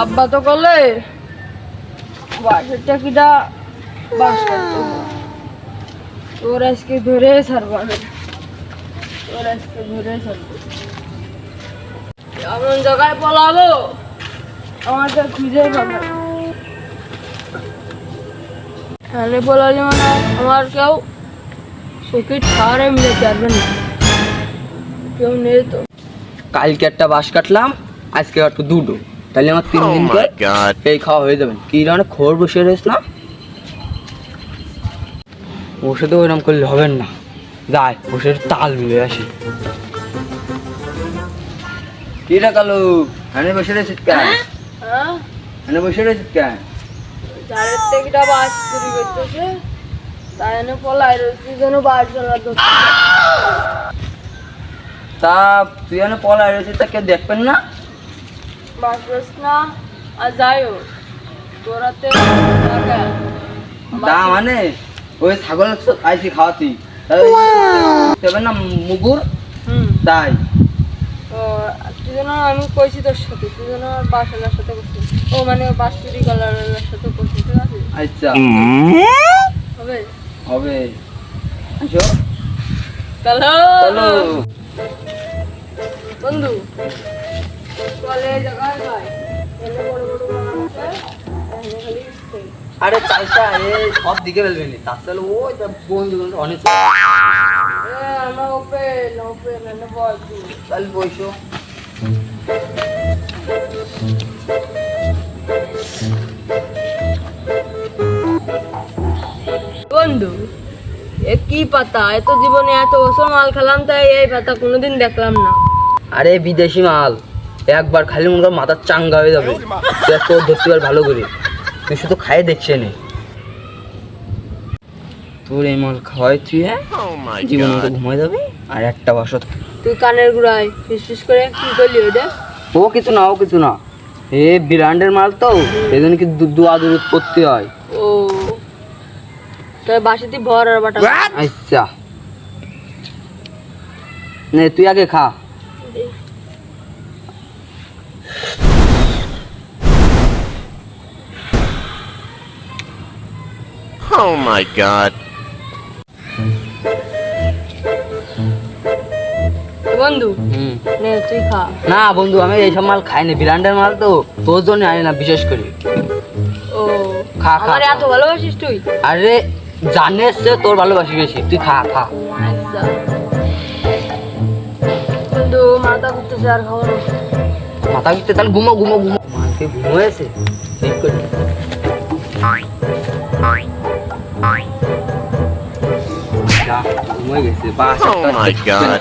আব্বা তো করলে বাসের টাকিটা বাস তোর আজকে ধরে ছাড়বো তোর আজকে ধরে ছাড়বো। এমন জায়গায় পলাবো আমাদের খুঁজে পাবে। তাহলে পলালি মানে আমার কেউ চোখে ছাড়ে মিলে পারবে না। কেউ নেই তো। কালকে একটা বাস কাটলাম আজকে একটু দুটো। তাহলে আমার তিন দিন পর এই খাওয়া হয়ে যাবে। কি ধরনের খবর বসে রয়েছ না? বসে তো ওইরকম করলে হবে না। যাই বসে তাল মিলে আসি। কি রে কালু? এনে বসে রয়েছিস কেন? হ্যাঁ? এনে বসে রয়েছিস কেন? চারের টেকটা বাস চুরি করতেছে তাই জন্য পলাই রয়েছে যেন বাস চলার তা তুই এনে পলায় রয়েছিস তা কেউ দেখবেন না? বাস রস না আর যাইও তোরাতে। তা মানে ওই ছাগল আইসি খাওয়াতি। তাই না মুগুর? হুম। তাই? তো তুই যেন আমি কইছি তোর সাথে তুই যেন বাসালার সাথে করছিস ও মানে বাস চুরি করার সাথে করছিস ঠিক আছে? আচ্ছা। হবে? হবে। আসো। চলো চলো বন্ধু। চলে ভাই। আরে এ সব দিকে ফেলবে নি। তার তাহলে ওই বন্ধু অনেক আমার ওপেন ওপেন এনে বইসো বন্ধু এ কি পাতা? এত জীবনে এত বছর মাল খেলাম তাই এই পাতা কোনোদিন দেখলাম না। আরে বিদেশি মাল। একবার খালি মনে কর মাথার চাঙ্গা হয়ে যাবে। তুই আর তোর ধরতে পার ভালো করে। তুই শুধু খাই দেখছে নে তোর এই মাল খাওয়াই তুই হ্যাঁ? Oh জীবন মতো ঘুমাই যাবে? আর একটা বসত। তুই কানের গুড়ায় ফিস ফিস করে কি করলি ওটা? ও কিছু না ও কিছু না। এ ব্র্যান্ডের মাল তো। এই জন্য কি দু- দু আদর উৎপত্তি হয়। ও। তোর বাসিতে ভর আর বাটা। আচ্ছা। নে তুই আগে খা। Oh my god. বন্ধু হুম। নে তুই খা। না বন্ধু আমি এইসব মাল খাই না ব্র্যান্ডের মাল তো তোর জন্য আনি না বিশেষ করে। ও খা, খা, আমার এত ভালোবাসিস তুই? আরে জানিস যে তোর ভালোবাসি বেশি। তুই খা খা। আচ্ছা। বন্ধু মাথা ঘুরতেছে আর মাথা পিছতে তাহলে ঘুমো ঘুমো ঘুমো। মাকে ঠিক করে যা, ঘুমোয় গেছে বাস Oh my god.